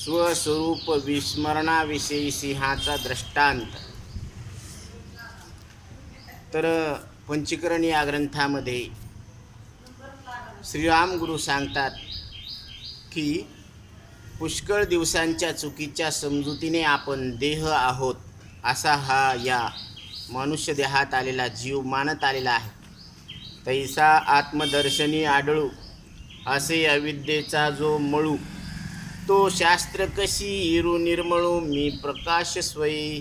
स्वस्वरूप विस्मरणाविषयी सिंहाचा दृष्टांत. तर पंचीकरण या ग्रंथामध्ये श्रीराम गुरु सांगतात की पुष्कळ दिवसांच्या चुकीच्या समजुतीने आपण देह आहोत असा हा या मनुष्य देहात आलेला जीव मानत आलेला आहे. तैसा आत्मदर्शनी आढळू असे अविद्येचा जो मळू तो शास्त्र कशी इरू निर्मळू? मी प्रकाश स्वयी.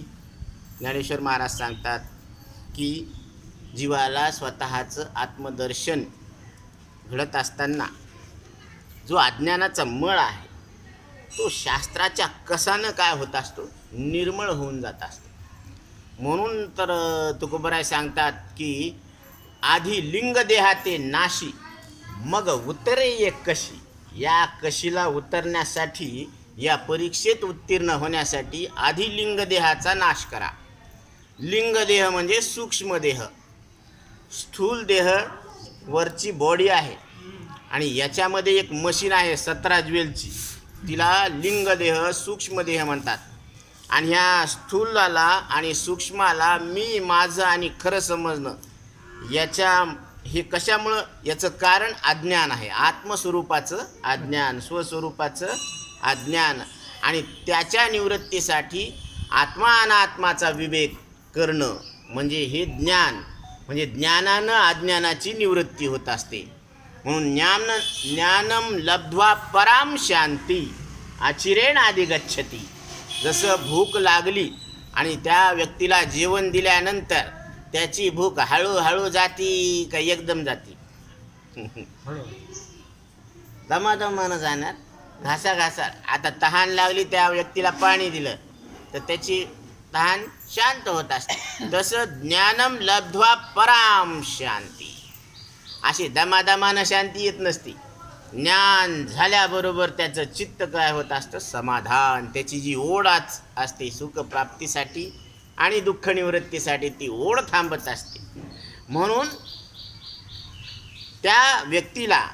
ज्ञानेश्वर महाराज सांगतात की जीवाला स्वतःचं आत्मदर्शन घडत असताना जो अज्ञानाचा मळ आहे तो शास्त्राच्या कसानं काय होत असतो? निर्मळ होऊन जात असतो. म्हणून तर तुकोबराय सांगतात की आधी लिंग देहाते नाशी मग उतरे एक कशी? या कशीला उतरण्यासाठी या परीक्षेत उत्तीर्ण होण्यासाठी आधी लिंगदेहाचा नाश करा. लिंगदेह म्हणजे सूक्ष्मदेह स्थूल देह वरची बॉडी आहे आणि याच्यामध्ये एक मशीन आहे सतरा ज्वेलची. तिला लिंगदेह सूक्ष्मदेह म्हणतात. आणि ह्या स्थूलाला आणि सूक्ष्माला मी माझं आणि खरं समजणं याच्या हे कशामुळं? याचं कारण अज्ञान आहे. आत्मस्वरूपाचं अज्ञान स्वस्वरूपाचं अज्ञान. आणि त्याच्या निवृत्तीसाठी आत्मा अनात्माचा विवेक करणं म्हणजे हे ज्ञान. म्हणजे ज्ञानानं अज्ञानाची निवृत्ती होत असते. म्हणून ज्ञान ज्ञानम लब्ध्वा पराम शांती आचिरेण आधी गच्छती जसं भूक लागली आणि त्या व्यक्तीला जेवण दिल्यानंतर त्याची भूक हळूहळू जाती का एकदम जाती. दमादमानं जाणार घासा घासा आता तहान लागली त्या व्यक्तीला पाणी दिलं. तर त्याची तहान शांत होत असते. तसं ज्ञानम लब्ध्वा पराम शांती. अशी दमादमानं शांती येत नसती. ज्ञान झाल्याबरोबर त्याचं चित्त काय होत असतं? समाधान. त्याची जी ओढाच असते सुखप्राप्तीसाठी आणि दुःख निवृत्तीसाठी ती ओढ थांबत असते. म्हणून त्या व्यक्तीला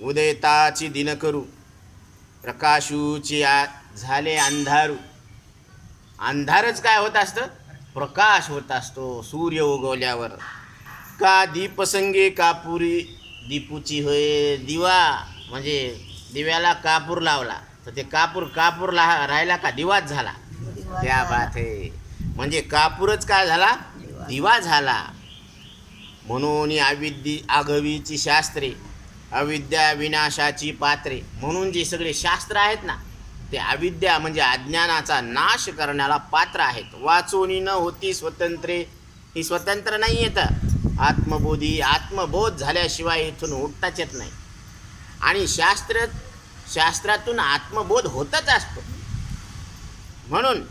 उदयताची दिन करू प्रकाशूची आ झाले अंधारू. अंधारच काय होत असतं? प्रकाश होत असतो सूर्य उगवल्यावर. का दीपसंगे कापुरी दीपूची होय दिवा म्हणजे दिव्याला कापूर लावला. तर ते कापूर कापूर ला राहिला का? दिवाच झाला. त्या बात आहे म्हणजे कापूरच काय झाला? दिवा झाला. म्हणून अविद्य आघवीची शास्त्रे अविद्या विनाशाची पात्रे म्हणून जे सगळे शास्त्र आहेत ना ते अविद्या म्हणजे अज्ञानाचा नाश करण्याला पात्र आहेत. वाचून न होती स्वतंत्रे ही स्वतंत्र नाही येतं आत्मबोधी आत्मबोध झाल्याशिवाय इथून उठताच येत नाही. आणि शास्त्र शास्त्रातून आत्मबोध होतच असतो. म्हणून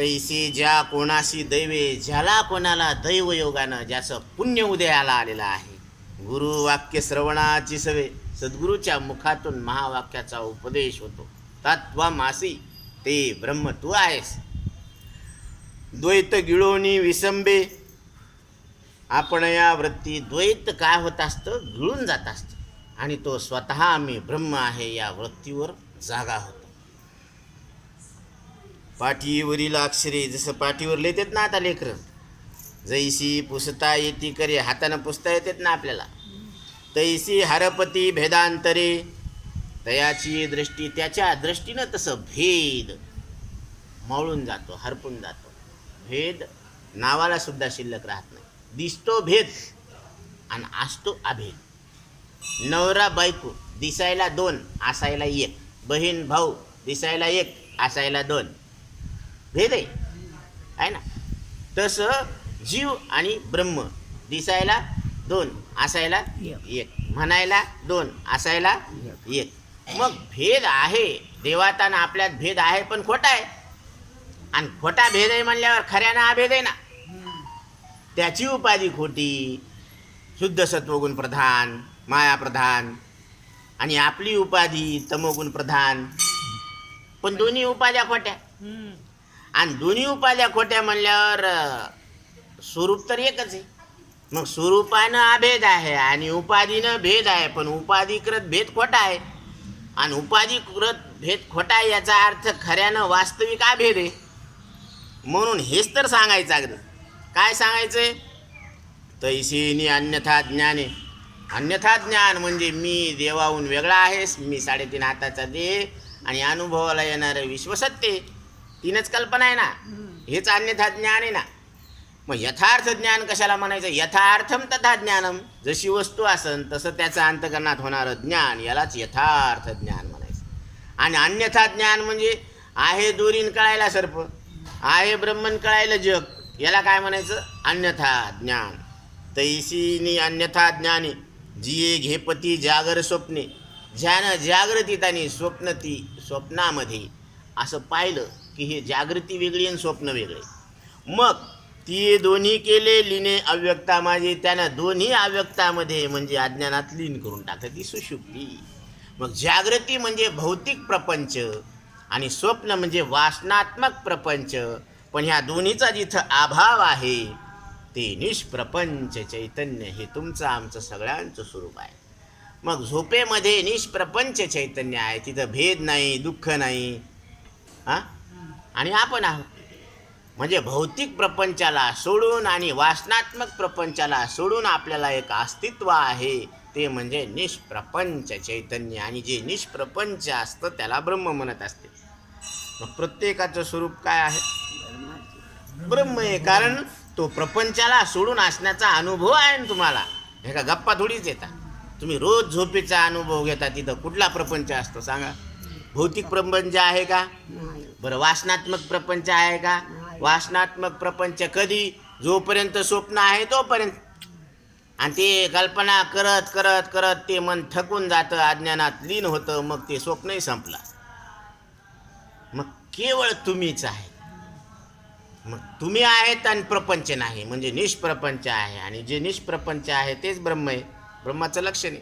तैसे ज्या कोणाशी दैवे ज्याला कोणाला दैवयोगानं ज्याचं पुण्य उदयाला आलेलं आहे गुरु वाक्य श्रवणाची सवे सद्गुरूच्या मुखातून महावाक्याचा उपदेश होतो. तत्वमासी ते ब्रह्म तू आहेस. द्वैत गिळोनी विसंबे आपण या वृत्ती द्वैत काय होत असतं? गिळून जात असतं. आणि तो स्वतः मी ब्रह्म आहे या वृत्तीवर जागा होतो. पाठीवरील अक्षरे जसं पाठीवर लिहितात ना आता लेकरं जैसी पुसता येती करे हातानं पुसता येतात ना आपल्याला. तैसी हरपती भेदांतरे तयाची दृष्टी त्याच्या दृष्टीनं तसं भेद मळून जातो हरपून जातो. भेद नावाला सुद्धा शिल्लक राहत नाही. दिसतो भेद आणि असतो अभेद. नवरा बायको दिसायला दोन असायला एक. बहीण भाऊ दिसायला एक असायला दोन. भेद आहे. आहे ना? तसं जीव आणि ब्रह्म दिसायला दोन असायला एक. म्हणायला दोन असायला एक. मग भेद आहे. देवात आणि आपल्यात भेद आहे पण खोटा आहे. आणि खोटा भेद आहे म्हणल्यावर खऱ्यानं हा भेद आहे ना? त्याची उपाधी खोटी शुद्ध सत्वगुण प्रधान माया प्रधान आणि आपली उपाधी तमोगुण प्रधान. पण दोन्ही उपाध्या खोट्या. आणि दोन्ही उपाध्या खोट्या म्हणल्यावर स्वरूप तर एकच आहे. मग स्वरूपानं अभेद आहे आणि उपाधीनं भेद आहे पण उपाधिकृत भेद खोटा आहे. आणि उपाधिकृत भेद खोटा आहे याचा अर्थ खऱ्यानं वास्तविक हा भेद आहे. म्हणून हेच तर सांगायचं अगदी. काय सांगायचं तैसीनी अन्यथा ज्ञाने. अन्यथा ज्ञान म्हणजे मी देवाहून वेगळा आहेस मी साडेतीन हाताचा देह आणि अनुभवाला येणारं विश्वसत्य आहे. तीनच कल्पना आहे ना. हेच अन्यथा ज्ञान आहे ना. मग यथार्थ ज्ञान कशाला म्हणायचं? यथार्थम तथा ज्ञानम जशी वस्तू असन तसं त्याचं अंतकरणात होणारं ज्ञान यालाच यथार्थ ज्ञान म्हणायचं. आणि अन्यथा ज्ञान म्हणजे आहे दोरीन कळायला सर्प आहे ब्रह्मन कळायला जग याला काय म्हणायचं? अन्यथा ज्ञान. तैसीनी अन्यथा ज्ञाने जिये घेपती जागर स्वप्ने. ज्यानं जागृतीत आणि स्वप्नती स्वप्नामध्ये असं पाहिलं की हे जागृती वेगळी आणि स्वप्न वेगळे. मग ती दोन्ही केले लिने अव्यक्ता माझे त्यानं दोन्ही अव्यक्तामध्ये म्हणजे अज्ञानात लीन करून टाकलं ती सुशुक्ती. मग जागृती म्हणजे भौतिक प्रपंच आणि स्वप्न म्हणजे वासनात्मक प्रपंच. पण ह्या दोन्हीचा जिथं अभाव आहे ते निष्प्रपंच चैतन्य हे तुमचं आमचं सगळ्यांचं स्वरूप आहे. मग झोपेमध्ये निष्प्रपंच चैतन्य आहे तिथं भेद नाही दुःख नाही हां? आणि आपण आहोत. म्हणजे भौतिक प्रपंचाला सोडून आणि वासनात्मक प्रपंचाला सोडून आपल्याला एक अस्तित्व आहे. ते म्हणजे निष्प्रपंच चैतन्य. आणि जे निष्प्रपंच असतं त्याला ब्रह्म म्हणत असते. मग प्रत्येकाचं स्वरूप काय आहे? ब्रह्म आहे. कारण तो प्रपंचाला सोडून असण्याचा अनुभव आहे ना तुम्हाला. हे का गप्पा थोडीच येतात. तुम्ही रोज झोपेचा अनुभव घेता तिथं कुठला प्रपंच असतो सांगा. भौतिक प्रपंच आहे का? बरं वासनात्मक प्रपंच आहे का? नाही. वासनात्मक प्रपंच कधी? जोपर्यंत स्वप्न आहे तोपर्यंत. आणि ते कल्पना करत करत करत ते मन थकून जातं अज्ञानात लीन होतं मग ते स्वप्नही संपलं. मग केवळ तुम्हीच आहे. मग तुम्ही आहेत आणि प्रपंच नाही. म्हणजे निष्प्रपंच आहे. आणि जे निष्प्रपंच आहे तेच ब्रह्म आहे. ब्रह्माचं लक्षण आहे.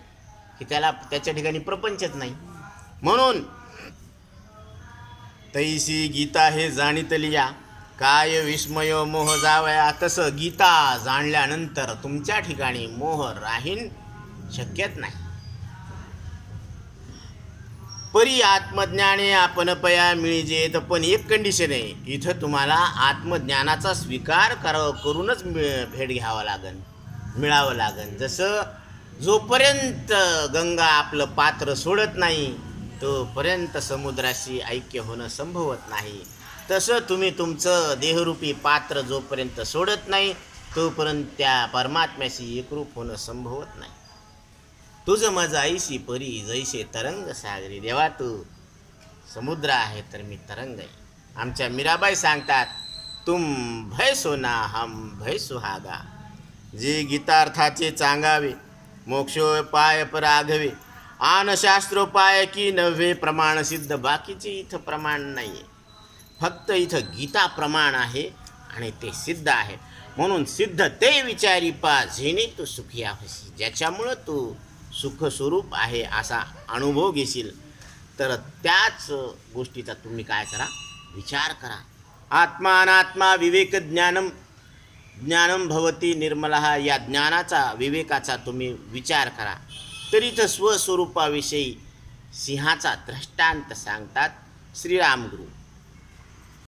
की त्याला त्याच्या ठिकाणी प्रपंचच नाही. म्हणून तैसी गीता हे जाणितलिया काय विस्मय मोह जावया. तसं गीता जाणल्यानंतर तुमच्या ठिकाणी मोह राहीन शक्यत नाही. परी आत्मज्ञाने आपण पया मिळजेत पण एक कंडिशन आहे इथं तुम्हाला आत्मज्ञानाचा स्वीकार कर करूनच मिळ भेट घ्यावं लागन मिळावं लागन. जसं जोपर्यंत गंगा आपलं पात्र सोडत नाही तोपर्यंत समुद्राशी ऐक्य होणं संभवत नाही. तसं तुम्ही तुमचं देहरूपी पात्र जोपर्यंत सोडत नाही तोपर्यंत त्या परमात्म्याशी एकरूप होणं संभवत नाही. तुझं मज आईशी परी जैसे तरंग सागरी. देवा तू समुद्र आहे तर मी तरंग आहे. आमच्या मीराबाई सांगतात तुम भय सोना हम भय सुहागा जे गीतार्थाचे चांगावे मोक्षोपाय पराघवे आन शास्त्रोपाय की नव्हे प्रमाण सिद्ध बाकीचे इथं प्रमाण नाही आहे फक्त इथं गीता प्रमाण आहे आणि ते सिद्ध आहे. म्हणून सिद्ध ते विचारी पा झेने तू सुखी होशी ज्याच्यामुळं तू सुखस्वरूप आहे असा अनुभव घेशील. तर त्याच गोष्टीचा तुम्ही काय करा? विचार करा. आत्मा अनात्मा विवेक ज्ञानम ज्ञानम भवती निर्मला या ज्ञानाचा विवेकाचा तुम्ही विचार करा. तर इथं स्वस्वरूपाविषयी सिंहाचा दृष्टांत सांगतात श्रीरामगुरू.